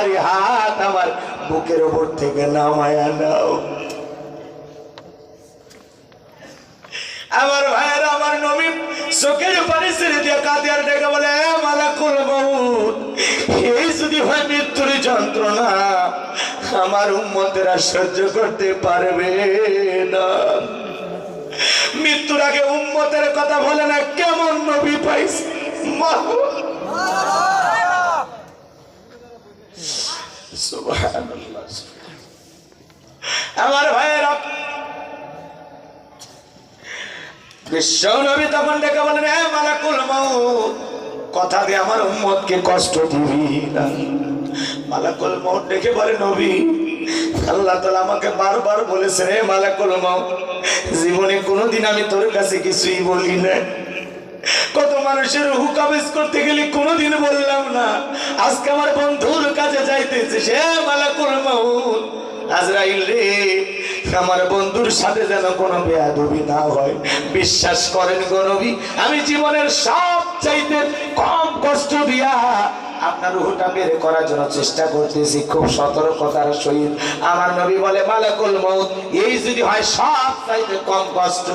তাড়াতাড়ি হাত আমার বুকের ওপর থেকে নামায়া নাও। আমার ভাইয়ের, আমার নবী চোখের পানি ছেড়ে দিয়ে কাঁদে আর ডেকে বলে, "এ মালাকুল এই যদি হয় মৃত্যুর যন্ত্রণা, আমার সহ্য করতে পারবে না। মৃত্যুর আগে উম্মতের কথা বলে না, কেমন নবী পাইছে? মাহবুব। আমার ভাইয়েরা বিশ্ব নবী তখন বলেন কথা দিয়ে আমার উম্মতকে কষ্ট দিবি না। মালাকুল ডেকে বলে, নবী, আল্লাহ তাআলা আমাকে বারবার বলেছে রে মালাকুল মউত, জীবনে কোনোদিন আমি তোর কাছে কিছুই বলি না কত মানুষের রুহু করতে গেলে কোনোদিন বললাম না। আজকে আমার বন্ধুর কাছে যাইতেছে, সে মালাকুল করব আজরাইল রে, আমার বন্ধুর সাথে যেন কোনো বেয়াদবি না হয়। বিশ্বাস করেন গরবি আমি জীবনের সব চাইতে কম কষ্ট দিয়া আপনার রুহটা বের করার জন্য চেষ্টা করতেছি, খুব সতর্কতার সহিত। আমার নবী বলে, মালাকুল মউত, এই যদি হয় সব চাইতে কম কষ্ট।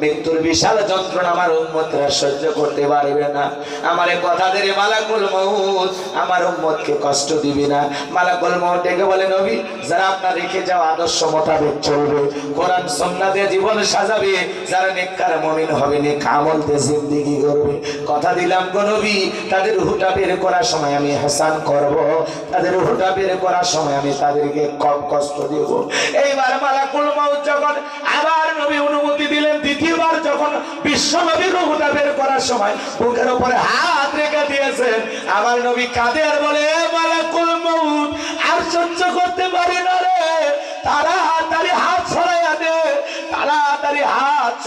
মৃত্যুর বিশাল যন্ত্রণা আমার উম্মতরা সহ্য করতে পারবে না। আমার কথা দিয়ে মালাকুল মউত, আমার উম্মতকে কষ্ট দিবি না। মালাকুল মউত ডেকে বলে, নবী, যারা আপনার রেখে যাওয়া আদর্শ মোতাবেক চলবে, কোরআন সন্না দিয়ে জীবন সাজাবে, যারা নেককার মমিন হবে, নেক আমল দিয়ে জিন্দিগি করবে। কথা দিলাম গো নবী, তাদের রুহুটা বের করার সময় আমি হাসান করব, তাদের রুহুটা বের করার সময় আমি তাদেরকে কম কষ্ট দেব। এইবার মালাকুল মউত যখন আবার নবী অনুমতি দিলেন, দ্বিতীয়বার যখন বিশ্ব নবীর রুহুটা বের করার সময় বুকের উপরে হাত রেখে দিয়েছেন, আমার নবী কাঁদে আর বলে, "এ মালাকুল মউত, আর সহ্য করতে পারি না রে। তাড়াতাড়ি হাত ছড়াইয়া দে তাড়াতাড়ি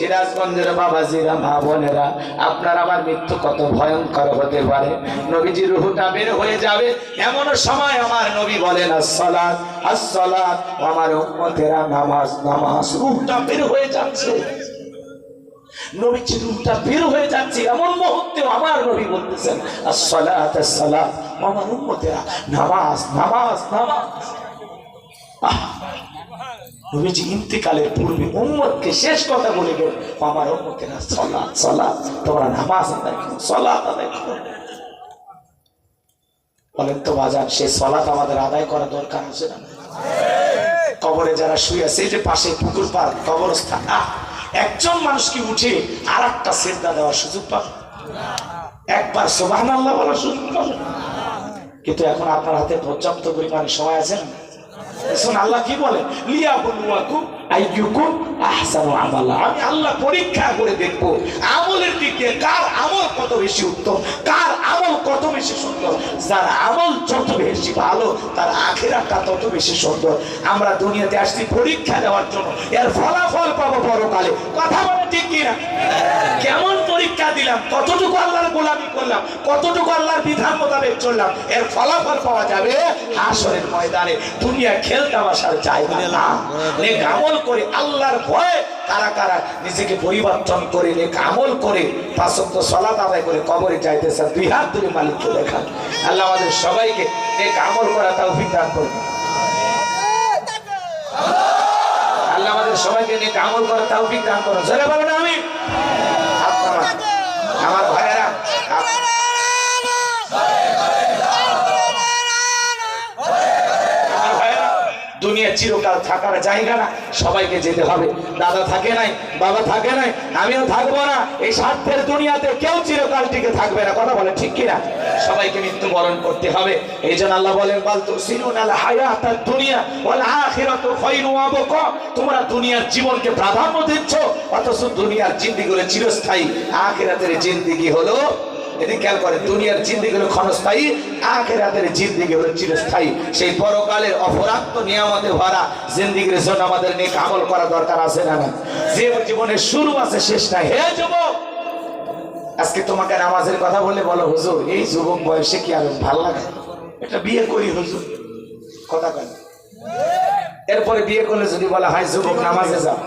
সিরাজগঞ্জের বাবাজিরা, মা বোনেরা, আপনার আমার মৃত্যু কত ভয়ঙ্কর হতে পারে। নবীজি রুহুটা বের হয়ে যাবে। এমন সময় আমার নবী বলেন, আসসালাত আসসালাত। আমার উম্মতেরা, নামাজ নামাজ, রুহটা বের হয়ে যাচ্ছে। নবীজি রুহটা বের হয়ে যাচ্ছে। এমন মুহূর্তে আমার নবী বলতেছেন, আসসালাত আসসালাত। আমার উম্মতেরা, নামাজ নামাজ নামাজ। কবরে যারা শুয়ে আছে যে পাশে পুকুর পার কবরস্থান একজন মানুষ কি উঠে আর একটা শ্রদ্ধা দেওয়ার সুযোগ পাবে? একবার সোবাহ আল্লাহ বলার সুযোগ পাবে? কিন্তু এখন আপনার হাতে পর্যাপ্ত পরিমাণে সময় আছে না? শুন, আল্লাহ কি বলে? আমি আল্লাহ পরীক্ষা করে আমলের দিক কার আমল কত বেশি উত্তম, কার আমল কত বেশি সুন্দর। যার আমল যত বেশি ভালো, তার আখেরাটা তত বেশি সুন্দর। আমরা দুনিয়াতে আসছি পরীক্ষা দেওয়ার জন্য, এর ফলাফল পাবো পরকালে। কথা বলে ঠিক কিনা? পরীক্ষা দিলাম কতটুকু আল্লাহর গোলামি করলাম কতটুকু আল্লাহর বিধান মোতাবেক চললাম এর ফলাফল পাওয়া যাবে হাসরের ময়দানে। দুনিয়া খেলতে আসার জায়গা না। নেক আমল করে আল্লাহর ভয়ে কারা কারা নিজেকে পরিবর্তন করে নেক আমল করে পাঁচক্ত সলাত আদায় করে কবরে যাইতেছে দুই হাত ধরে মালিককে দেখান। আল্লাহ আমাদের সবাইকে নেক আমল করা তাও দান করবে আল্লাহ আমাদের সবাইকে নেক আমল করা তাও দান করো জোরে বলেন আমি আপনারা আমার ভাইয়েরা আপ- আমার ভাইয়েরা, দুনিয়া চিরকাল থাকার জায়গা না সবাইকে যেতে হবে। দাদা থাকে নাই, বাবা থাকে নাই, আমিও থাকব না। এই স্বার্থের দুনিয়াতে কেউ চিরকাল টিকে থাকবে না। কথা বলে ঠিক কিনা? সবাইকে মৃত্যুবরণ করতে হবে। এই জন্য আল্লাহ বলেন, বল তো দুনিয়া তোমরা দুনিয়ার জীবনকে প্রাধান্য দিচ্ছ, অথচ দুনিয়ার জিন্দেগি চিরস্থায়ী। আখিরাতের জিন্দেগি হলো এদিকে খেয়াল করে, দুনিয়ার জিন্দিগি হলো ক্ষণস্থায়ী, আখেরাতের জিন্দিগি হলো চিরস্থায়ী। সেই পরকালের অপরাধ নিয়ামতে ভরা জিন্দিগির জন্য আমাদের নেক আমল করা দরকার আছে না না যে জীবনের শুরু আছে, শেষ নাই। হে যুবক! আজকে তোমাকে নামাজের কথা বলে বলো, হুজুর, এই যুবক বয়সে কি আর ভালো লাগে? একটা বিয়ে করি, হুজুর। কথা কেন এরপরে বিয়ে করলে যদি বলা হয়, যুবক, নামাজে যাও।